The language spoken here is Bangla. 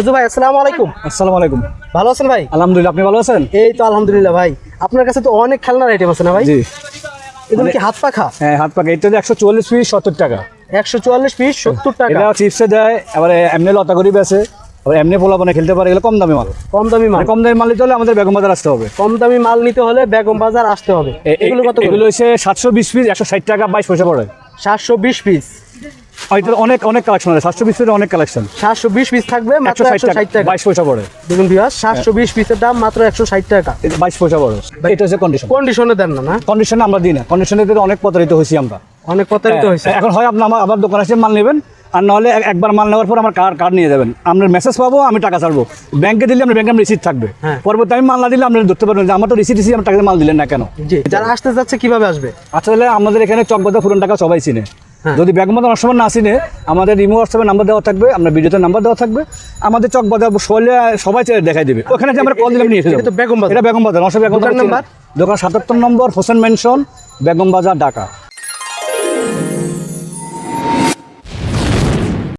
রাজু ভাই আসসালামু আলাইকুম। আসসালামু আলাইকুম। ভালো আছেন ভাই? আলহামদুলিল্লাহ আপনি ভালো আছেন? এই তো আলহামদুলিল্লাহ ভাই। আপনার কাছে তো অনেক খেলনার আইটেম আছে না ভাই? জি। এগুলো কি হাত পাখা? হ্যাঁ হাত পাকে এটা একশো চল্লিশ পিস সত্তর টাকা। একশো চুয়াল্লিশ পিস সত্তর টাকা। এটা চিপসে দেয় আবার এমনি লতা করি বেছে আবার এমনি পোলা বানে খেলতে পারে এগুলো কম দামি মাল। কম দামি মাল। মানে কম দামি মাল নিতে হলে আমাদের বেগম বাজার আসতে হবে। কম দামি মাল নিতে হলে বেগম বাজার আসতে হবে। এগুলো কত এগুলো হচ্ছে সাতশো বিশ পিস একশো ষাট টাকা বাইশ পয়সা পড়ে। সাতশো বিশ পিস অনেক অনেক কালেকশন আছে। সাতশো বিশ পিসের অনেক কালেকশন সাতশো বিশ পিস থাকবে মাত্র একশো ষাট টাকা। বাইশ পয়সা পড়ে। দেখুন বিহার সাতশো বিশ পিসের দাম মাত্র একশো ষাট টাকা। বাইশ পয়সা পড়ে। এটা হচ্ছে কন্ডিশন কন্ডিশনে দেন না না? কন্ডিশনে আমরা দিই না। কন্ডিশনে দিতে অনেক প্রতারিত হয়েছি আমরা। অনেক প্রতারিত হয়েছে। হ্যাঁ, এখন হয় আপনি আমার আবার দোকানে মাল নেবেন আর নাহলে একবার মাল নেওয়ার পর আমার কার্ড কার্ড নিয়ে যাবেন? আপনার মেসেজ পাবো আমি টাকা ছাড়বো। ব্যাংকে দিলে আপনার ব্যাংকে রিসিট থাকবে। হ্যাঁ। পরবর্তী আমি মাল না দিলে আপনি ধরতে পারবেন যে আমার তো রিসিট দিছি আমার টাকা মাল দিলেন না কেন? যারা আসতে যাচ্ছে কীভাবে আসবে? আসলে আমাদের এখানে চকবাদা পুরন টাকা সবাই চিনে। যদি ব্যাগমত অনেক সময় না আসিনে আমাদের রিমো হোয়াটসঅ্যাপে নাম্বার দেওয়া থাকবে আমরা ভিডিওতে নাম্বার দেওয়া থাকবে আমাদের চক বাজার সবাই সবাই চাই দেখাই দেবে। ওখানে আমরা কল দিলাম নিয়ে এসেছি বেগম বাজার। এটা বেগম বাজার অসম বেগম নাম্বার? দোকান সাতাত্তর নম্বর হোসেন মেনশন বেগম বাজার ঢাকা।